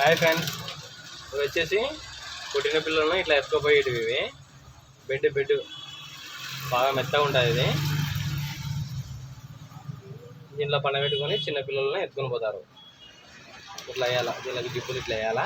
Hi friends ఇవి వచ్చేసి పుట్టిన పిల్లలను ఇట్లా ఎత్తుకోపోయేటివి ఇవి. Bed bed. బాగా మెత్తగా ఉంటుంది ఇది దీంట్లో పండబెట్టుకొని చిన్న పిల్లలను ఎత్తుకొని పోతారు. ఇట్లా వేయాలా? దీనికి జిప్పులు ఇట్లా వేయాలా?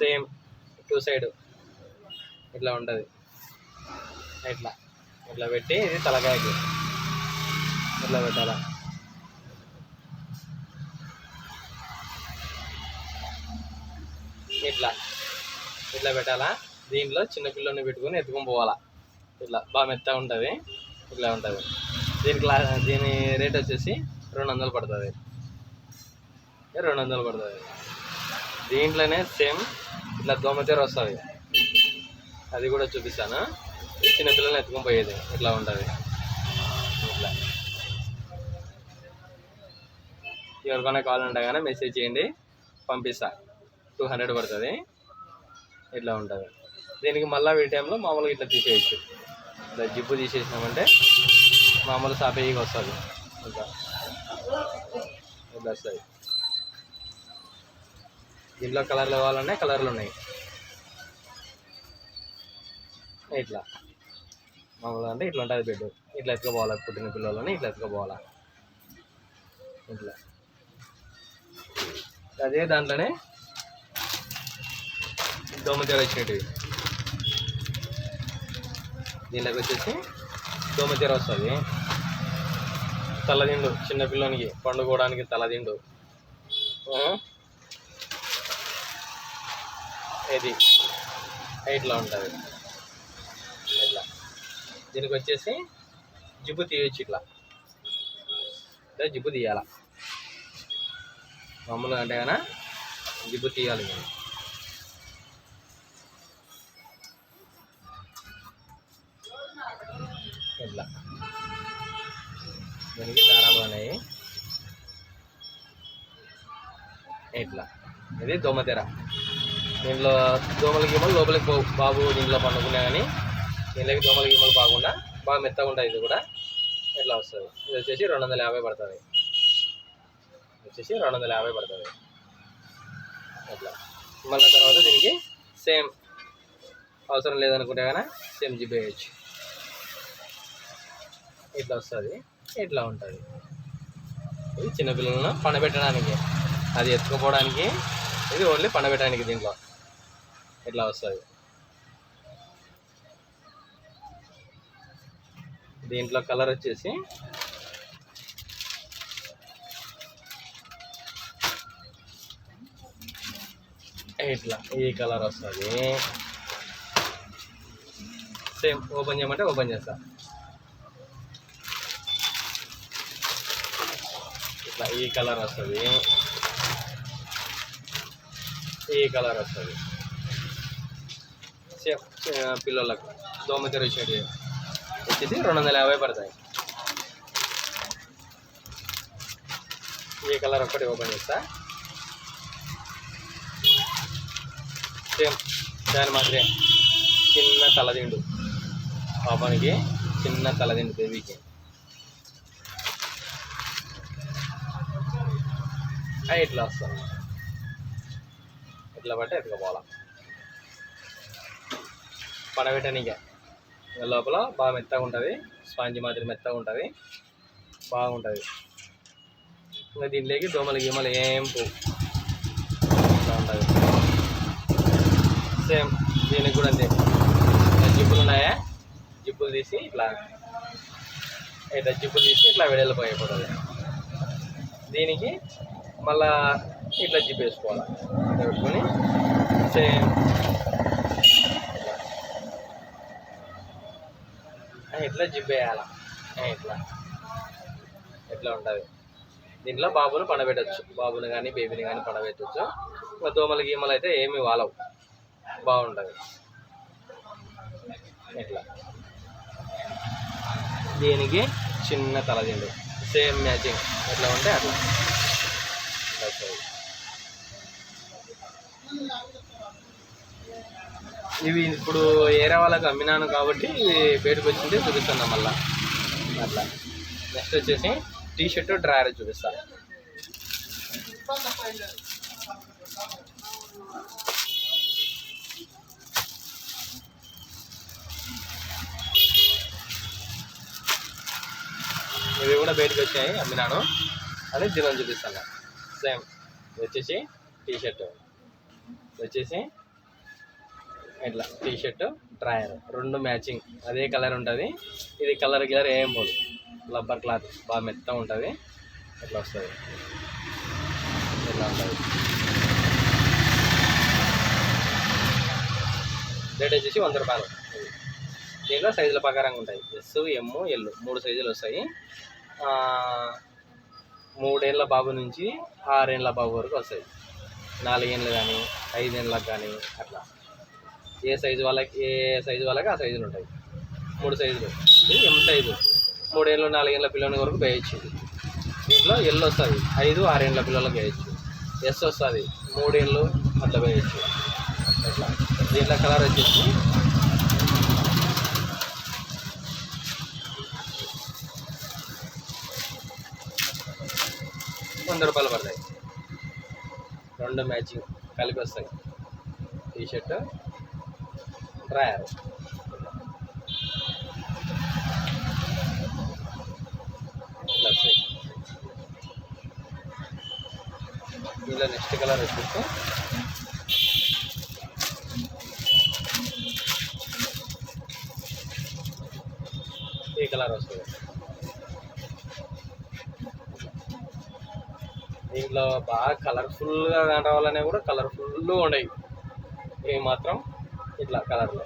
సేమ్ టూ సైడ్ ఇట్లా ఉంటుంది. ఇట్లా. ఇట్లా పెట్టి ఇది తలకాయకి. ఇట్లా పెట్టాలా? ఇట్లా. ఇట్లా పెట్టాలా? దీంట్లో చిన్న పిల్లల్ని పెట్టుకొని ఎత్తుకొని పోవాలా. ఇట్లా. బాగా మెత్తగా ఉంటుంది. ఇట్లా ఉంటుంది. దీని క్లా దీని రేట్ వచ్చేసి రెండు వందలు పడుతుంది. రెండు వందలు పడుతుంది. దీంట్లోనే సేమ్ ఇట్లా దోమతీర వస్తుంది. అది కూడా చూపిస్తాను. చిన్న పిల్లల్ని ఎత్తుకొని పోయేది. ఇట్లా ఉంటుంది. ఇట్లా. ఎవరికైనా కాల్ ఉంటే కానీ మెసేజ్ చేయండి. పంపిస్తాను టూ హండ్రెడ్ పడుతుంది. ఇట్లా ఉంటుంది. దీనికి మళ్ళీ వీటి టైంలో మామూలుగా ఇట్లా తీసేయచ్చు. ఇట్లా జిప్పు తీసేసినామంటే మామూలు సాపేయికి వస్తుంది. ఇట్లా. ఇట్లా వస్తుంది. దీంట్లో కలర్లు కావాలన్నా కలర్లు ఉన్నాయి. ఇట్లా. మామూలుగా అంటే ఇట్లా ఉంటుంది బెడ్. ఇట్లా ఎత్తుకోపోవాలి పుట్టిన పిల్లలని ఇట్లా ఎత్తుకుపోవాలా. ఇట్లా. అదే దాంట్లోనే దోమతెర వచ్చినట్టు. దీనిలోకి వచ్చేసి దోమతెర వస్తుంది. తలదిండు చిన్నపిల్లోనికి పండుకోవడానికి తలదిండు. ఇది ఇట్లా ఉంటుంది. ఇట్లా. దీనికి వచ్చేసి జిబ్బు తీయచ్చు ఇట్లా. ఇట్లా జిబ్బు తీయాల? మామూలుగా అంటే కన్నా జిబ్బు తీయాలి. మేము దీనికి దారాలు ఉన్నాయి ఇట్లా. ఇది దోమతెర దీంట్లో దోమల గిమ్మలు లోపలికి బాబు దీంట్లో పండుకున్నా కానీ దీంట్లోకి దోమల గిమ్మలు బాగుండా బాగా మెత్తగా ఉంటాయి ఇది కూడా. ఇట్లా వస్తుంది. ఇది వచ్చేసి రెండు వందల యాభై పడుతుంది. వచ్చేసి రెండు వందల యాభై పడుతుంది. అట్లా మళ్ళీ తర్వాత దీనికి సేమ్ అవసరం లేదనుకుంటే కానీ సేమ్ జిబ్ ఇట్లా వస్తుంది. ఇట్లా ఉంటుంది? ఇది చిన్నపిల్లలను పండబెట్టడానికి అది ఎత్తుకుపోవడానికి ఇది ఓన్లీ పండబెట్టడానికి దీంట్లో. ఇట్లా వస్తుంది? దీంట్లో కలర్ వచ్చేసి ఇట్లా ఈ కలర్ వస్తుంది. సేమ్ ఓపెన్ చేయమంటే ఓపెన్ చేస్తాను ఇట్లా ఈ కలర్ వస్తుంది. ఈ కలర్ వస్తుంది. సేమ్ పిల్లలకు దోమ తెరిచేటి వచ్చేసి రెండు వందల యాభై పడతాయి. ఈ కలర్ ఒక్కటి ఓపెన్ చేస్తా. సేమ్ దాని మాదిరే చిన్న తలదిండు. పాపానికి చిన్న తలదిండు బేబీకి అవి ఇట్లా వస్తుంది ఇట్లా బట్టి ఎత్తుకోపోవాలా పడబెట్టనికే లోపల బాగా మెత్తగా ఉంటుంది. స్పాంజి మాదిరి మెత్తగా ఉంటుంది. బాగుంటుంది. ఇంకా దీంట్లోకి దోమలు గీమలు ఏం పోవు. ఇట్లా ఉంటుంది. సేమ్ దీనికి కూడా అంతే. జిప్పులు ఉన్నాయా? జిప్పులు తీసి ఇట్లా ఇట్లా జిప్పులు తీసి ఇట్లా వెడల్పోయిపోతుంది దీనికి మళ్ళా ఇట్లా జిప్ వేసుకోవాలి పెట్టుకొని సేమ్. ఇట్లా జిప్ ఇట్లా. ఇట్లా ఉంటుంది? దీంట్లో బాబుని పండబెట్టచ్చు. బాబుని కానీ బేబీని కానీ పడబెట్టచ్చు. ఇంకా దోమలు గీమలు అయితే ఏమి వాలవు. బాగుంటుంది. ఇట్లా. దీనికి చిన్న తలదిండు. Same matching. ఎట్లా ఉంటే అట్లా. ఇవి ఇప్పుడు ఏరే వాళ్ళకి అమ్మినాను కాబట్టి బయటకు వచ్చింది చూపిస్తున్నా మళ్ళా. అట్లా నెక్స్ట్ వచ్చేసి టీ షర్ట్ డ్రాయర్ చూపిస్తా. ఇవి కూడా బయటకు వచ్చాయి అమ్మినాను. అని దినం చూపిస్తాను. సేమ్. వచ్చేసి టీ షర్ట్ వచ్చేసి ఇట్లా టీ షర్ట్ డ్రాయర్. రెండు మ్యాచింగ్. అదే కలర్ ఉంటుంది. ఇది కలర్ గిలర్ ఏం పోదు. Rubber cloth. బాగా మెత్తగా ఉంటుంది. ఇట్లా వస్తుంది. ఇట్లా ఉంటుంది. రేట్ వచ్చేసి వంద రూపాయలు. దీంట్లో సైజుల ప్రకారంగా ఉంటాయి. ఎస్ ఎమ్ ఎల్ మూడు సైజులు వస్తాయి. మూడేళ్ళ బాబు నుంచి ఆరేళ్ళ బాబు వరకు వస్తాయి. నాలుగేళ్ళు కానీ ఐదేళ్ళకి కానీ అట్లా. ఏ సైజు వాళ్ళకి ఏ సైజు వాళ్ళకి ఆ సైజులు ఉంటాయి. మూడు సైజులు. ఇది ఎం సైజు మూడేళ్ళు నాలుగేళ్ళ పిల్లల వరకు వేయచ్చు. దీంట్లో ఎల్లు వస్తుంది. ఐదు ఆరేళ్ళ పిల్లలకు వేయచ్చు. ఎస్ వస్తుంది. మూడేళ్ళు అట్లా వేయచ్చు. అట్లా. దీంట్లో కలర్ వచ్చేసి వంద రూపాయలు పడతాయి. రెండు మ్యాచింగ్ కలిపి వస్తాయి. T shirt drawer. ఇట్లా వస్తాయి. నెక్స్ట్ కలర్ వచ్చేసి ఈ కలర్ వస్తుంది. ఇట్లా బాగా కలర్ఫుల్గా నడవాలనే కూడా కలర్ఫుల్గా ఉండేవి. ఇవి మాత్రం ఇట్లా కలర్లో.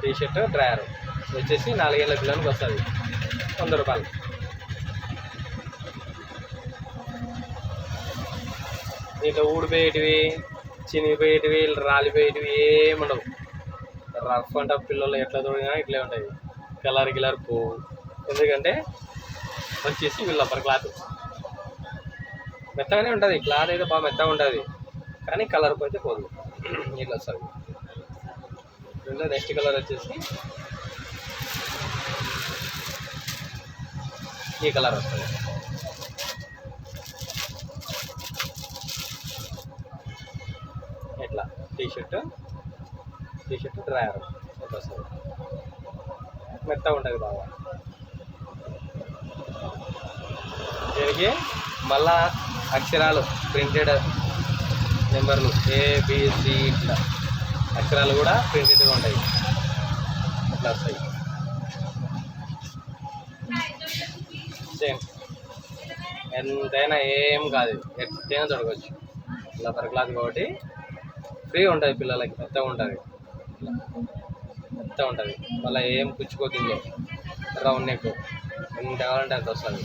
T shirt drawer. వచ్చేసి నాలుగేళ్ళ పిల్లలకి వస్తుంది. వంద రూపాయలు. దీంట్లో ఊడిపోయేటివి చినిగిపోయేటివి రాలిపోయేటివి ఏమి ఉండవు. రఫ్ అంటే పిల్లలు ఎట్లా చూడగా ఇట్లే ఉంటాయి. కలర్ గిలర్ పోవు. ఎందుకంటే వచ్చేసి వీళ్ళ క్లాత్ మెత్తగానే ఉంటుంది. క్లాత్ అయితే బాగా మెత్తగా ఉంటుంది. కానీ కలర్ అయితే పోదు. ఇట్లా వస్తుంది. దీంట్లో నెక్స్ట్ కలర్ వచ్చేసి ఈ కలర్ వస్తుంది. ఇట్లా టీషర్ట్ టీషర్ట్ డ్రయర్ ఇట్లా వస్తుంది. మెత్తగా ఉంటుంది బాగా. దీనికి? మళ్ళా అక్షరాలు ప్రింటెడ్ నెంబర్లు ఏబిసి ఇట్లా. అక్షరాలు కూడా ప్రింటెడ్గా ఉంటాయి. అట్లా వస్తాయి. సేమ్ ఎంతైనా ఏం కాదు. ఎట్టైనా దొరకవచ్చు. లబ్బర్ క్లాత్ కాబట్టి ఫ్రీ ఉంటుంది పిల్లలకి మెత్తగా ఉంటుంది. మెత్తగా ఉంటుంది. మళ్ళీ ఏం పుచ్చుకోతుందో రౌండ్ నెక్ ఎంత కావాలంటే అంత వస్తుంది.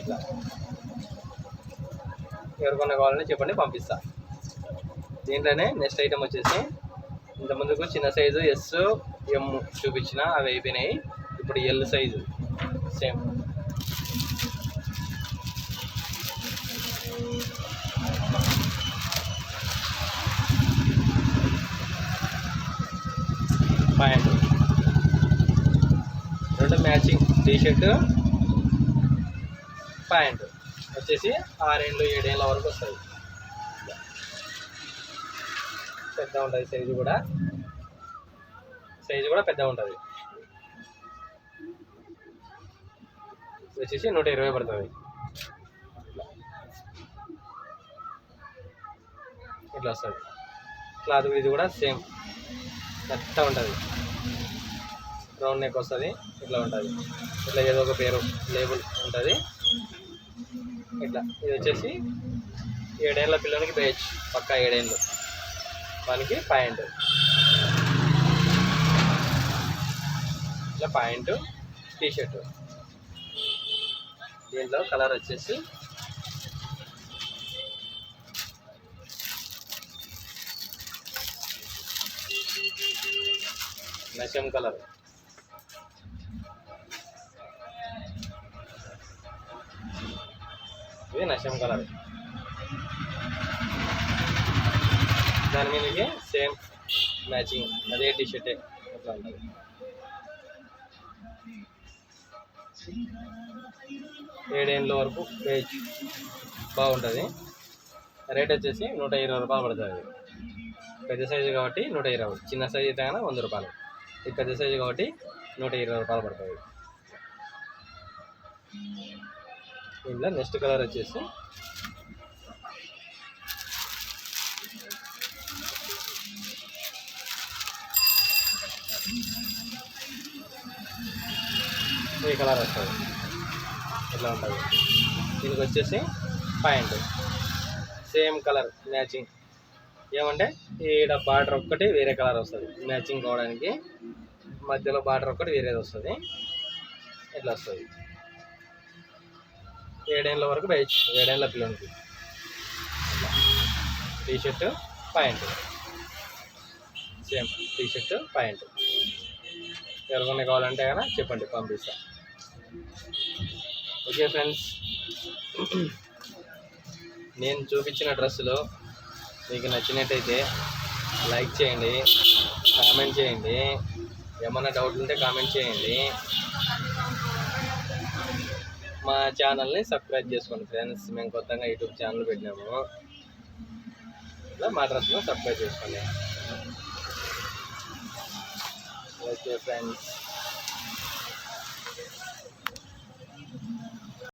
ఇట్లా. ఎవరికొన్న కావాలని చెప్పండి పంపిస్తా. దీంట్లోనే నెక్స్ట్ ఐటమ్ వచ్చేసి ఇంత ముందుకు చిన్న సైజు ఎస్ ఎం చూపించిన అవి అయిపోయినాయి. ఇప్పుడు ఎల్ సైజు సేమ్ ప్యాంట్ రెండు మ్యాచింగ్ టీషర్ట్ ప్యాంట్ వచ్చేసి ఆరేళ్ళు ఏడేళ్ళ వరకు వస్తుంది. పెద్ద ఉంటుంది సైజు కూడా. సైజు కూడా పెద్ద ఉంటుంది. వచ్చేసి నూట ఇరవై పడుతుంది. ఇట్లా వస్తుంది. క్లాత్ ఇది కూడా సేమ్. మెత్త ఉంటుంది. రౌండ్ నెక్ వస్తుంది ఇట్లా ఉంటుంది. ఇట్లా ఏదో ఒక పేరు లేబుల్ ఉంటుంది. ఇట్లా. ఇది వచ్చేసి ఏడేళ్ళ పిల్లలకి వేయచ్చు పక్కా ఏడేళ్ళు. వానికి పాయింట్ ఇట్లా పాయింట్ టీషర్ట్ దీంట్లో కలర్ వచ్చేసి నశం కలర్ ఇది నశం కలర్ దాని మీదకి సేమ్ మ్యాచింగ్ అదే టీషర్టే అట్లా ఉంటుంది. ఏడేళ్ళ వరకు పేజ్ బాగుంటుంది. రేట్ వచ్చేసి నూట ఇరవై రూపాయలు పడుతుంది. పెద్ద సైజు కాబట్టి నూట ఇరవై చిన్న సైజు అయితే వంద రూపాయలు. ఇది పెద్ద సైజు కాబట్టి నూట ఇరవై రూపాయలు పడుతుంది. ఇందులో నెక్స్ట్ కలర్ వచ్చేసి. ఈ కలర్ వస్తుంది. ఇట్లా ఉంటుంది? దీనికి వచ్చేసి పాయింట్. Same colour matching. ఏమంటే ఈడ బార్డర్ ఒక్కటి వేరే కలర్ వస్తుంది. మ్యాచింగ్ కావడానికి మధ్యలో బార్డర్ ఒక్కటి వేరేది వస్తుంది. ఇట్లా వస్తుంది. ఏడేళ్ళ వరకు వేయచ్చు ఏడేళ్ళ పిల్లలకి T shirt pant. Same T shirt pant. ఎవరికైనా కావాలంటే కదా చెప్పండి పంపిస్తాను ఓకే ఫ్రెండ్స్. నేను చూపించిన డ్రెస్సులు మీకు నచ్చినట్టయితే లైక్ చేయండి కామెంట్ చేయండి. ఏమైనా డౌట్ ఉంటే కామెంట్ చేయండి. మా ఛానల్ని సబ్స్క్రైబ్ చేసుకోండి ఫ్రెండ్స్ మేము కొత్తగా యూట్యూబ్ ఛానల్ పెట్టినాము. ఇలా మా డ్రెస్ను సబ్స్క్రైబ్ చేసుకోండి. Okay friends